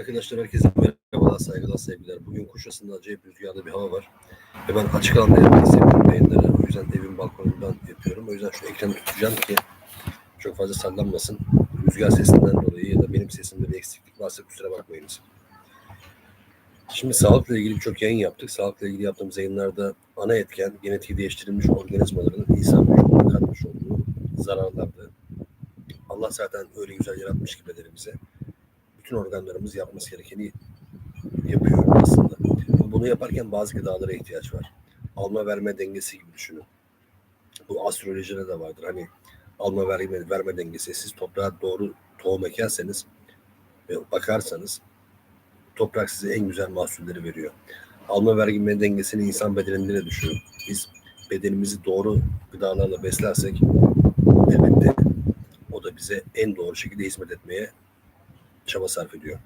Arkadaşlar herkese merhabalar, saygılar, sevgiler. Bugün Kuşadası'nda acayip rüzgarlı bir hava var. Ve ben açık alanda yapmayı seviyorum yayınları. O yüzden evin balkonundan yapıyorum. O yüzden şu ekranı tutacağım ki çok fazla sallanmasın. Rüzgar sesinden dolayı ya da benim sesimde bir eksiklik varsa kusura bakmayınız. Şimdi sağlıkla ilgili birçok yayın yaptık. Sağlıkla ilgili yaptığımız yayınlarda ana etken genetiği değiştirilmiş organizmaların insan vücuduna katmış olduğu zararlardı. Allah zaten öyle güzel yaratmış ki bedenimize bütün organlarımız yapması gerekeni yapıyor aslında. Bunu yaparken bazı gıdalara ihtiyaç var. Alma verme dengesi gibi düşünün. Bu astrolojide de vardır. Hani alma verme, verme dengesi. Siz toprağa doğru tohum ekerseniz ve bakarsanız toprak size en güzel mahsulleri veriyor. Alma verme dengesini insan bedeninde de düşünün. Biz bedenimizi doğru gıdalarla beslersek elbette o da bize en doğru şekilde hizmet etmeye çaba sarf ediyor.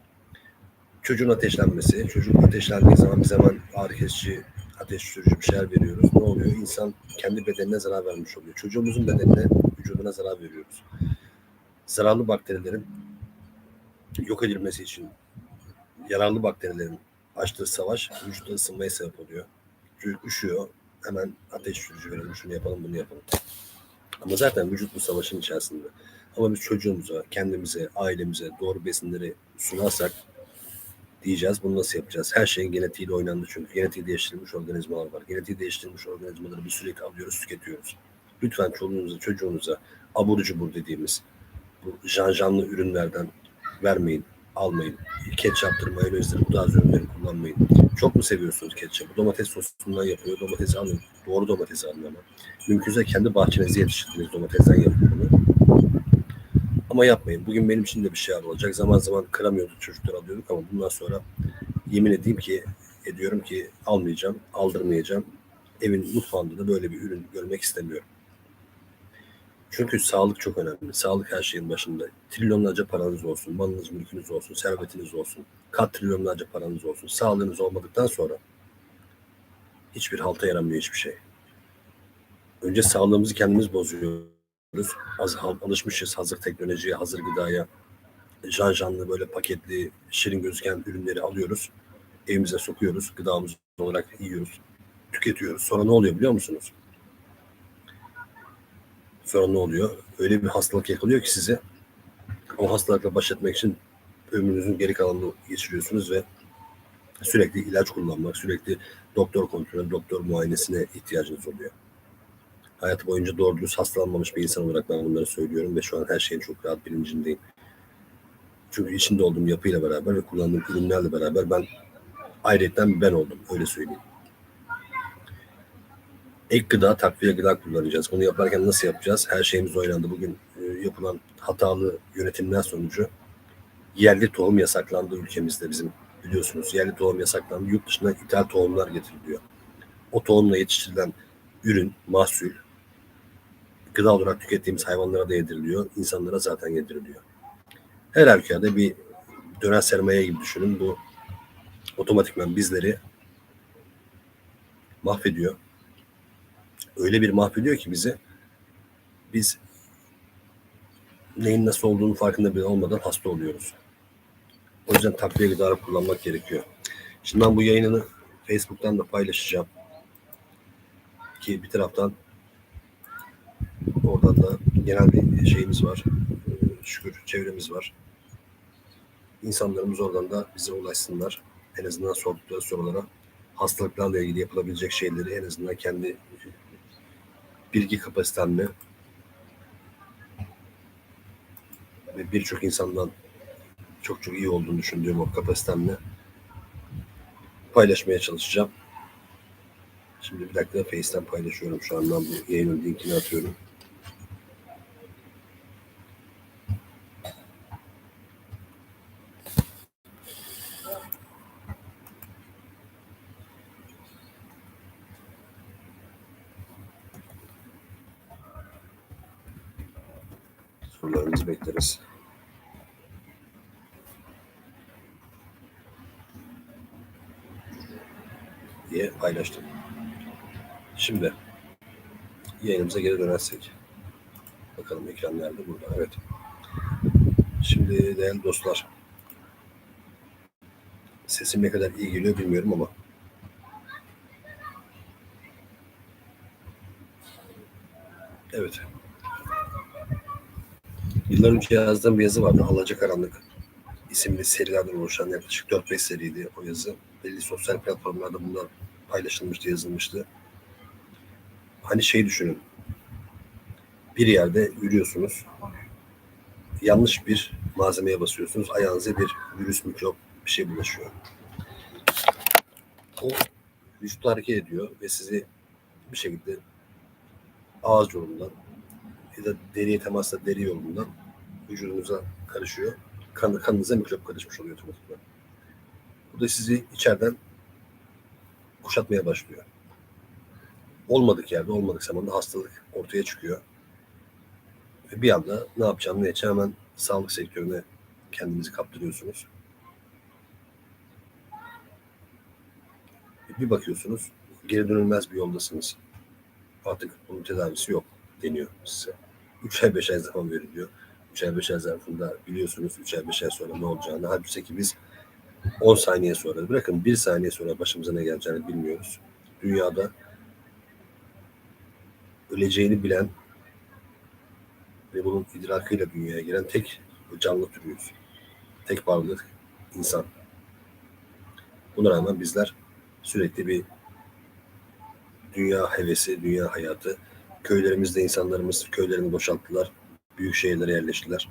Çocuğun ateşlenmesi, çocuk ateşlendiği zaman bir zaman ağrı kesici, ateş düşürücü bir şeyler veriyoruz. Ne oluyor? İnsan kendi bedenine zarar vermiş oluyor. Çocuğumuzun bedenine, vücuduna zarar veriyoruz. Zararlı bakterilerin yok edilmesi için yararlı bakterilerin açtığı savaş vücutta ısınmaya sebep oluyor. Çocuk üşüyor, hemen ateş düşürücü verelim, şunu yapalım, bunu yapalım. Ama zaten vücut bu savaşın içerisinde. Ama biz çocuğumuza, kendimize, ailemize doğru besinleri sunarsak diyeceğiz. Bunu nasıl yapacağız? Her şeyin genetiğiyle oynandı çünkü. Genetiği değiştirilmiş organizmalar var. Genetiği değiştirilmiş organizmaları bir sürekli alıyoruz, tüketiyoruz. Lütfen çoluğunuza, çocuğunuza abur cubur dediğimiz bu janjanlı ürünlerden vermeyin, almayın. Ketçaptır, mayonezdir, bu tarz ürünleri kullanmayın. Çok mu seviyorsunuz ketçapı? Domates sosundan yapıyor. Domatesi alın. Doğru domatesi alın ama. Mümkünse kendi bahçenizde yetiştirdiğiniz domatesten yapın bunu. Ama yapmayın. Bugün benim için de bir şeyler olacak. Zaman zaman kıramıyorduk çocuklar alıyorduk ama bundan sonra yemin edeyim ki ediyorum ki almayacağım, aldırmayacağım. Evin mutfağında da böyle bir ürün görmek istemiyorum. Çünkü sağlık çok önemli. Sağlık her şeyin başında. Trilyonlarca paranız olsun, malınız, mülkünüz olsun, servetiniz olsun, kat trilyonlarca paranız olsun. Sağlığınız olmadıktan sonra hiçbir halta yaramıyor hiçbir şey. Önce sağlığımızı kendimiz bozuyoruz. Az, alışmışız hazır teknolojiye, hazır gıdaya. Jan janlı böyle paketli, şirin gözüken ürünleri alıyoruz. Evimize sokuyoruz. Gıdamız olarak yiyoruz. Tüketiyoruz. Sonra ne oluyor biliyor musunuz? Ne oluyor? Öyle bir hastalık yakalıyor ki size. O hastalıkla baş etmek için ömrünüzün geri kalanını geçiriyorsunuz ve sürekli ilaç kullanmak, sürekli doktor kontrolü, doktor muayenesine ihtiyacınız oluyor. Hayatı boyunca doğru dürüst hastalanmamış bir insan olarak ben bunları söylüyorum ve şu an her şeyin çok rahat bilincindeyim. Çünkü içinde olduğum yapıyla beraber ve kullandığım ürünlerle beraber ben ayrıca ben oldum. Öyle söyleyeyim. Ek gıda, takviye gıda kullanacağız. Bunu yaparken nasıl yapacağız? Her şeyimiz oynandı. Bugün e, yapılan hatalı yönetimler sonucu yerli tohum yasaklandı ülkemizde bizim biliyorsunuz. Yerli tohum yasaklandı. Yurt dışına ithal tohumlar getiriliyor. O tohumla yetiştirilen ürün, mahsul gıda olarak tükettiğimiz hayvanlara da yediriliyor. insanlara zaten yediriliyor. Her halükarda bir döner sermaye gibi düşünün. Bu otomatikman bizleri mahvediyor. Öyle bir mahvediyor ki bizi biz neyin nasıl olduğunu farkında bile olmadan hasta oluyoruz. O yüzden takviye gıdaları kullanmak gerekiyor. Şimdi ben bu yayını Facebook'tan da paylaşacağım. Ki bir taraftan oradan da genel bir şeyimiz var. Ee, Şükür çevremiz var. İnsanlarımız oradan da bize ulaşsınlar. En azından sordukları sorulara hastalıklarla ilgili yapılabilecek şeyleri en azından kendi bilgi kapasitemle ve birçok insandan çok çok iyi olduğunu düşündüğüm o kapasitemle paylaşmaya çalışacağım. Şimdi bir dakika Face'ten paylaşıyorum şu an bu yayının linkini atıyorum. Sorularınızı bekleriz. diye paylaştım. Şimdi yayınımıza geri dönersek. Bakalım ekran nerede? Burada. Evet. Şimdi değerli dostlar. Sesim ne kadar iyi geliyor bilmiyorum ama. Evet. Yıllar önce yazdığım bir yazı vardı. Alacakaranlık isimli serilerden oluşan yaklaşık 4-5 seriydi o yazı. Belli sosyal platformlarda bunlar paylaşılmıştı, yazılmıştı. Hani şey düşünün. Bir yerde yürüyorsunuz. Yanlış bir malzemeye basıyorsunuz. Ayağınıza bir virüs, mikrop bir şey bulaşıyor. O vücutta hareket ediyor ve sizi bir şekilde ağız yolundan ya da deriye temasla deri yolundan vücudunuza karışıyor. Kan, kanınıza mikrop karışmış oluyor otomatikman. Bu da sizi içeriden kuşatmaya başlıyor. Olmadık yerde, olmadık zamanda hastalık ortaya çıkıyor. Ve bir anda ne yapacağım, ne edeceğim hemen sağlık sektörüne kendinizi kaptırıyorsunuz. Bir bakıyorsunuz geri dönülmez bir yoldasınız. Artık bunun tedavisi yok deniyor size. 3 ay 5 ay zaman veriliyor. 3 ay 5 ay zarfında biliyorsunuz 3 ay 5 ay sonra ne olacağını. Halbuki ki biz 10 saniye sonra bırakın 1 saniye sonra başımıza ne geleceğini bilmiyoruz. Dünyada öleceğini bilen ve bunun idrakıyla dünyaya giren tek canlı türüyüz. Tek varlık insan. Buna rağmen bizler sürekli bir dünya hevesi, dünya hayatı. Köylerimizde insanlarımız köylerini boşalttılar. Büyük şehirlere yerleştiler.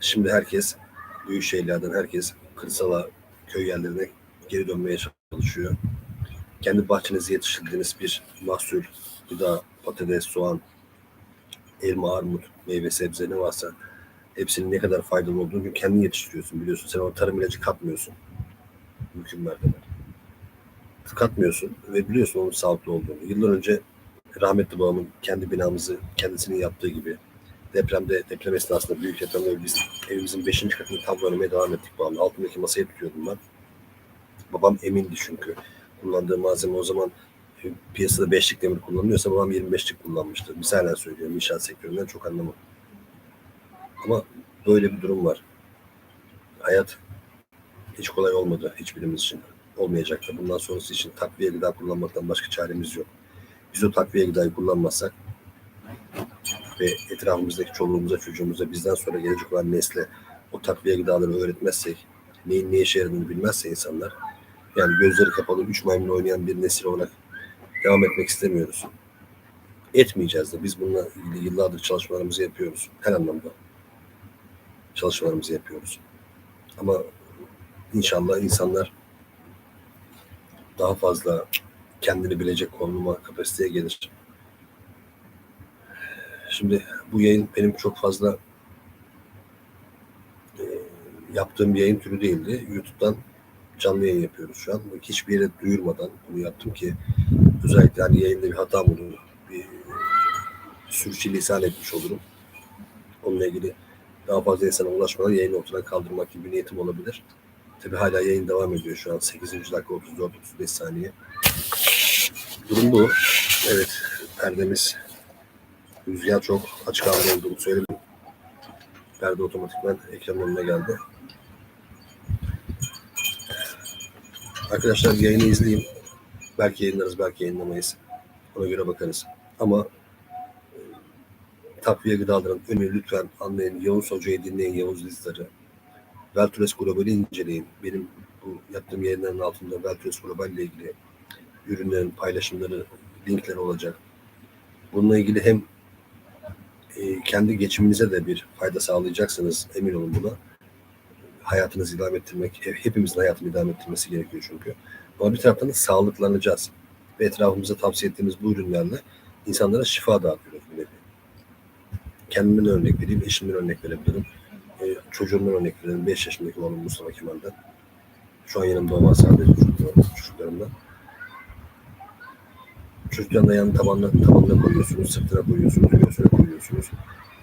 Şimdi herkes, büyük şehirlerden herkes kırsala, köy yerlerine geri dönmeye çalışıyor. Kendi bahçenizde yetiştirdiğiniz bir mahsul, gıda, patates, soğan, elma, armut, meyve, sebze ne varsa hepsinin ne kadar faydalı olduğunu kendin yetiştiriyorsun biliyorsun. Sen o tarım ilacı katmıyorsun. Mümkün mertebe katmıyorsun ve biliyorsun onun sağlıklı olduğunu. Yıllar önce rahmetli babamın kendi binamızı kendisinin yaptığı gibi depremde, deprem esnasında büyük depremde biz evimizin 5. katını tablo oynamaya devam ettik babamla. Altındaki masayı tutuyordum ben. Babam emindi çünkü. Kullandığı malzeme o zaman e, piyasada 5'lik demir kullanılıyorsa babam 25'lik kullanmıştı. Misalen söylüyorum inşaat sektöründen çok anlamam. Ama böyle bir durum var. Hayat hiç kolay olmadı hiçbirimiz için olmayacak da bundan sonrası için takviye gıda kullanmaktan başka çaremiz yok. Biz o takviye gıdayı kullanmazsak ve etrafımızdaki çoluğumuza, çocuğumuza, bizden sonra gelecek olan nesle o takviye gıdaları öğretmezsek, neyin ne işe yaradığını bilmezse insanlar, yani gözleri kapalı üç maymun oynayan bir nesil olarak devam etmek istemiyoruz. Etmeyeceğiz de biz bununla ilgili yıllardır çalışmalarımızı yapıyoruz. Her anlamda çalışmalarımızı yapıyoruz. Ama inşallah insanlar daha fazla kendini bilecek konuma, kapasiteye gelir. Şimdi bu yayın benim çok fazla e, yaptığım bir yayın türü değildi. YouTube'dan canlı yayın yapıyoruz şu an. Hiçbir yere duyurmadan bunu yaptım ki özellikle hani yayında bir hata olur, bir sürçülisan etmiş olurum. Onunla ilgili daha fazla insana ulaşmadan yayını ortadan kaldırmak gibi bir niyetim olabilir. Tabi hala yayın devam ediyor şu an. 8. dakika 34-35 saniye. Durum bu. Evet perdemiz rüzgar çok açık havada olduğunu söyledim. Perde otomatikman ekranın önüne geldi. Arkadaşlar yayını izleyeyim. Belki yayınlarız, belki yayınlamayız. Ona göre bakarız. Ama e, takviye gıdaların önünü lütfen anlayın. Yavuz Hoca'yı dinleyin, Yavuz Dizdar'ı. Veltures Global'i inceleyin. Benim bu yaptığım yayınların altında Veltures Global ile ilgili ürünlerin paylaşımları, linkleri olacak. Bununla ilgili hem e, kendi geçiminize de bir fayda sağlayacaksınız. Emin olun buna. Hayatınızı idame ettirmek, hepimizin hayatını idame ettirmesi gerekiyor çünkü. Ama bir taraftan da sağlıklanacağız. Ve etrafımıza tavsiye ettiğimiz bu ürünlerle insanlara şifa dağıtıyoruz. Kendimden örnek vereyim, eşimden örnek verebilirim e, çocuğumdan örnek verelim. 5 yaşındaki oğlum Mustafa Kemal'den. Şu an yanımda olan sadece çocuklarımdan. Çocukların ayağını tabanına, tabanına koyuyorsunuz, sırtına koyuyorsunuz, göğsüne koyuyorsunuz.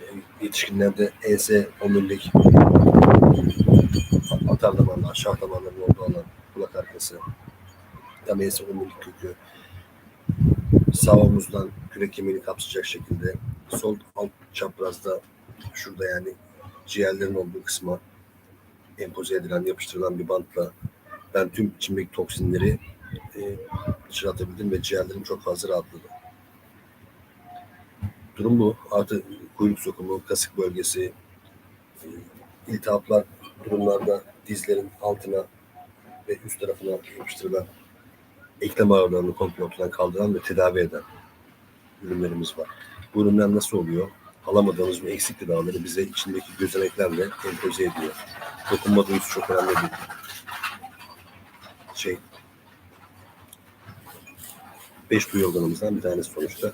E, yetişkinlerde ense, omurilik, atar damarlar, şah damarlarının olduğu alan, kulak arkası, tam ense, omurilik kökü, sağ omuzdan kürek kemiğini kapsayacak şekilde, sol alt çaprazda şurada yani ciğerlerin olduğu kısma empoze edilen, yapıştırılan bir bantla ben tüm içimdeki toksinleri e, dışarı ve ciğerlerim çok fazla rahatladı. Durum bu. Artı kuyruk sokumu, kasık bölgesi, e, iltihaplar durumlarda dizlerin altına ve üst tarafına yapıştırılan eklem ağrılarını komple ortadan kaldıran ve tedavi eden ürünlerimiz var. Bu ürünler nasıl oluyor? Alamadığımız bu eksik gıdaları bize içindeki gözeneklerle empoze ediyor. Dokunma duyusu çok önemli bir şey. Beş duyu organımızdan bir tanesi sonuçta.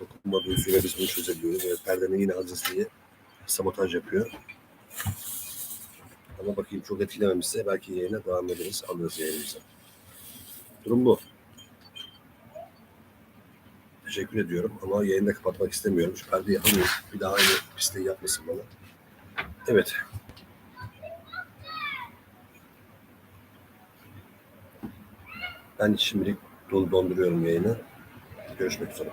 Dokunma duyusuyla biz bunu çözebiliyoruz. Evet, perdenin yine azizliği sabotaj yapıyor. Ama bakayım çok etkilememişse belki yayına devam ederiz. Alırız yayınımıza. Durum bu. Teşekkür ediyorum ama yayını kapatmak istemiyorum. Şu perdeyi yapamıyorum. Bir daha aynı pisliği yapmasın bana. Evet. Ben şimdilik donduruyorum yayını. Görüşmek üzere.